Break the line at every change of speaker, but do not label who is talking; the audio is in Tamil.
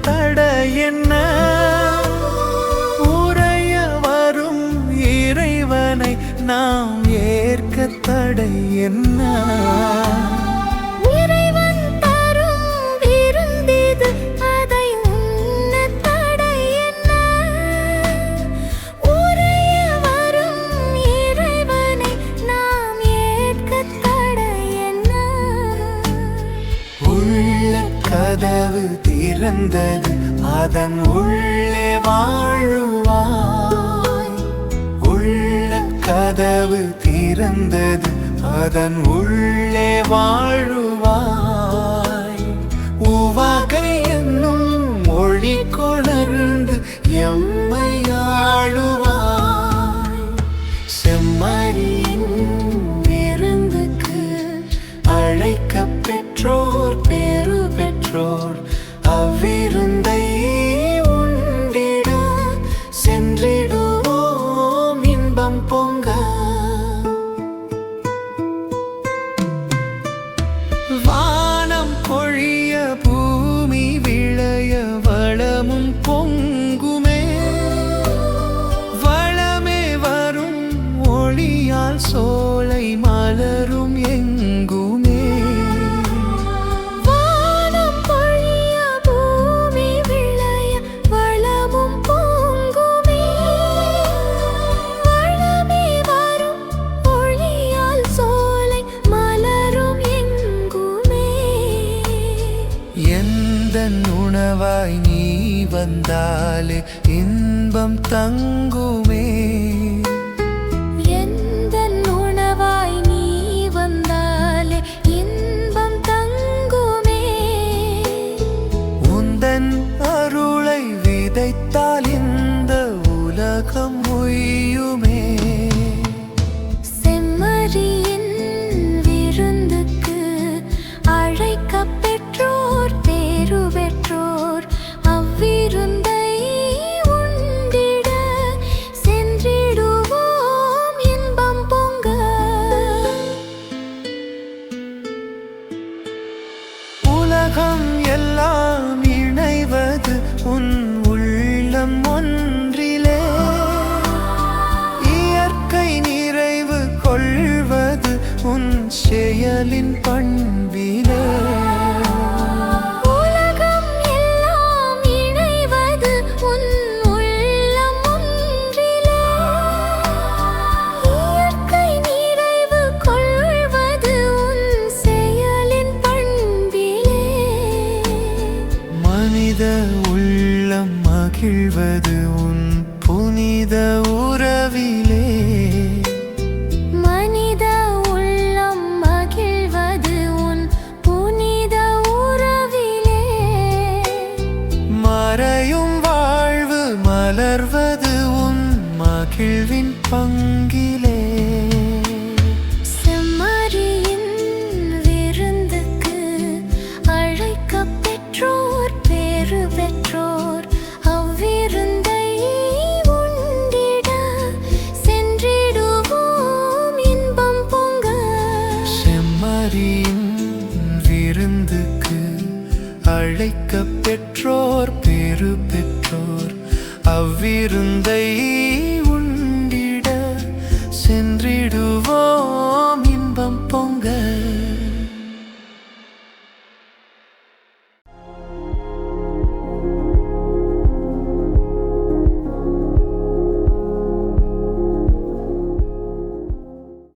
தடை என்ன? உறைய வரும் இறைவனை நாம் ஏற்க தடை என்ன? கதவு திறந்தது அதன் உள்ளே வாழுவாய். உள்ள கதவு திறந்தது. அதன் உள்ளே வாழுவாய். ஒளியால் சோலை மலரும் எங்குமே. உணவாய் நீ வந்தாலே இன்பம் தங்குமே. பண்பிலே.
உலகம் எல்லாம் இணைவது உன் உள்ளம் ஒன்றிலே. இயற்கை நிறைவு கொள்வது உன் செயலின் பண்பிலே.
மனித உள்ளம் மகிழ்வது உன் புனித உறவிலே. மகிழ்வின் பங்கிலே.
செம்மறியின் விருந்துக்கு அழைக்கப் பெற்றோர் பேரு பெற்றோர் அவ்விருந்தை உண்டிட சென்றிடுவோம் இன்பம் பொங்க.
செம்மறியின் விருந்துக்கு அழைக்க பெற்றோர் பேரு பெற்றோர் அவ்விருந்தை